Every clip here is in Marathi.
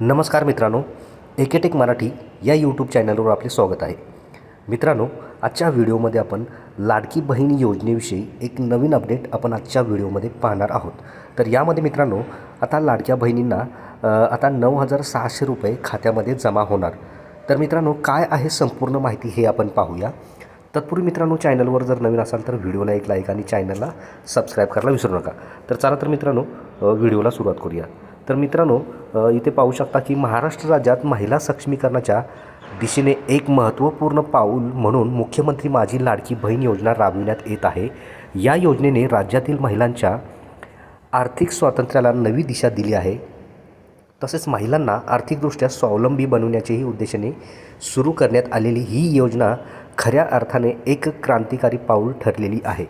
नमस्कार मित्रांनो एकेटेक मराठी या यूट्यूब चॅनलवर आपले स्वागत आहे. मित्रांनो आजच्या व्हिडिओमध्ये आपण लाडकी बहीण योजनेविषयी एक नवीन अपडेट आपण आजच्या व्हिडिओमध्ये पाहणार आहोत. तर यामध्ये मित्रांनो आता लाडक्या बहिणींना आता नऊ हजार सहाशे रुपये खात्यामध्ये जमा होणार. तर मित्रांनो काय आहे संपूर्ण माहिती हे आपण पाहूया. तत्पूर्वी मित्रांनो चॅनलवर जर नवीन असाल तर व्हिडिओला एक लाईक आणि चॅनलला सबस्क्राईब करायला विसरू नका. तर चला तर मित्रांनो व्हिडिओला सुरुवात करूया. तर मित्रांनो इथे पाहू शकता की महाराष्ट्र राज्यात महिला सक्षमीकरणाच्या दिशेने एक महत्त्वपूर्ण पाऊल म्हणून मुख्यमंत्री माझी लाडकी बहीण योजना राबविण्यात येत आहे. या योजनेने राज्यातील महिलांच्या आर्थिक स्वातंत्र्याला नवी दिशा दिली आहे. तसेच महिलांना आर्थिकदृष्ट्या स्वावलंबी बनवण्याच्याही उद्देशाने सुरू करण्यात आलेली ही योजना खऱ्या अर्थाने एक क्रांतिकारी पाऊल ठरलेली आहे.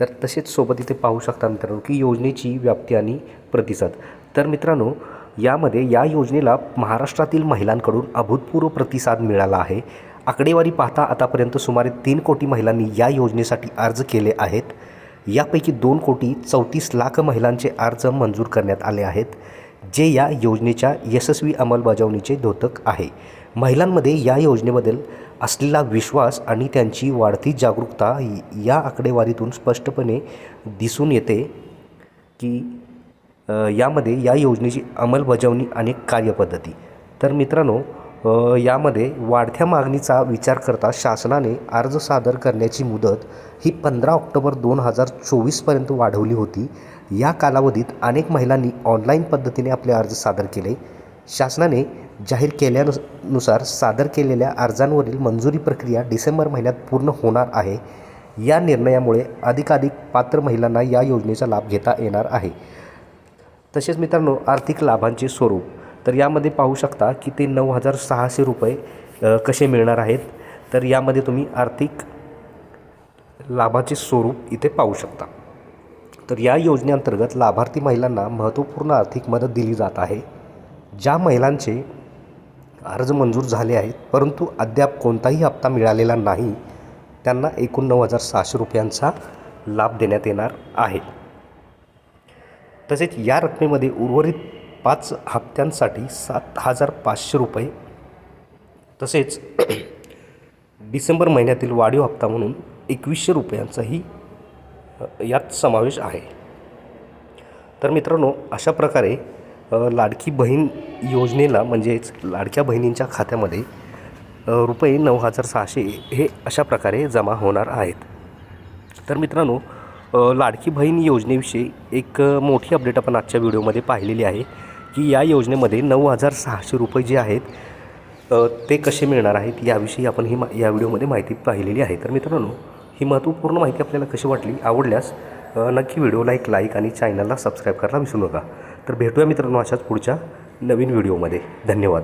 तर तसेच सोबत इथे पाहू शकता मित्रांनो की योजनेची व्याप्ती आणि प्रतिसाद. तर मित्रांनो यामध्ये या योजनेला महाराष्ट्रातील महिलांकडून अभूतपूर्व प्रतिसाद मिळाला आहे. आकडेवारी पाहता आतापर्यंत सुमारे तीन कोटी महिलांनी या योजनेसाठी अर्ज केले आहेत. यापैकी दोन कोटी चौतीस लाख महिलांचे अर्ज मंजूर करण्यात आले आहेत जे या योजनेच्या यशस्वी अंमलबजावणीचे द्योतक आहे. महिलांमध्ये या योजनेबद्दल असलेला विश्वास आणि त्यांची वाढती जागरूकता या आकडेवारीतून स्पष्टपणे दिसून येते की यामध्ये या योजनेची अंमलबजावणी आणि कार्यपद्धती. तर मित्रांनो यामध्ये वाढत्या मागणीचा विचार करता शासनाने अर्ज सादर करण्याची मुदत ही पंधरा ऑक्टोबर दोन हजार चोवीसपर्यंत वाढवली होती. या कालावधीत अनेक महिलांनी ऑनलाईन पद्धतीने आपले अर्ज सादर केले. शासनाने जाहीर केल्यानुसार सादर केलेल्या अर्जांवरील मंजुरी प्रक्रिया डिसेंबर महिन्यात पूर्ण होणार आहे. या निर्णयामुळे अधिकाधिक पात्र महिलांना या योजनेचा लाभ घेता येणार आहे. तसेच मित्रांनो आर्थिक लाभांचे स्वरूप. तर यामध्ये पाहू शकता की ते नऊ हजार सहाशे रुपये कसे मिळणार आहेत? तर यामध्ये तुम्ही आर्थिक लाभाचे स्वरूप इथे पाहू शकता. तर या योजनेअंतर्गत लाभार्थी महिलांना महत्त्वपूर्ण आर्थिक मदत दिली जात आहे. ज्या महिलांचे अर्ज मंजूर झाले आहेत परंतु अद्याप कोणताही हप्ता मिळालेला नाही. त्यांना एकूण नऊ हजार सहाशे रुपयांचा लाभ देण्यात येणार आहे. तसेच या रकमेमध्ये उर्वरित पाच हप्त्यांसाठी सात हजार पाचशे रुपये तसेच डिसेंबर महिन्यातील वाढीव हप्ता म्हणून एकवीसशे रुपयांचाही यात समावेश आहे. तर मित्रांनो अशा प्रकारे लाडकी बहीण योजनेला म्हणजेच लाडक्या बहिणींच्या खात्यामध्ये रुपये नऊ हजार सहाशे हे अशा प्रकारे जमा होणार आहेत. तर मित्रांनो लाडकी बहीण योजनेविषयी एक मोठी अपडेट आपण आजच्या व्हिडिओमध्ये पाहिलेली आहे की या योजनेमध्ये नऊ हजार सहाशे रुपये जे आहेत ते कसे मिळणार आहेत याविषयी आपण ही मा या व्हिडिओमध्ये माहिती पाहिलेली आहे. तर मित्रांनो ही महत्त्वपूर्ण माहिती आपल्याला कशी वाटली आवडल्यास नक्की व्हिडिओला एक लाईक आणि चॅनलला सबस्क्राईब करायला विसरू नका. तर भेटूया मित्रांनो अशाच पुढच्या नवीन व्हिडिओमध्ये. धन्यवाद.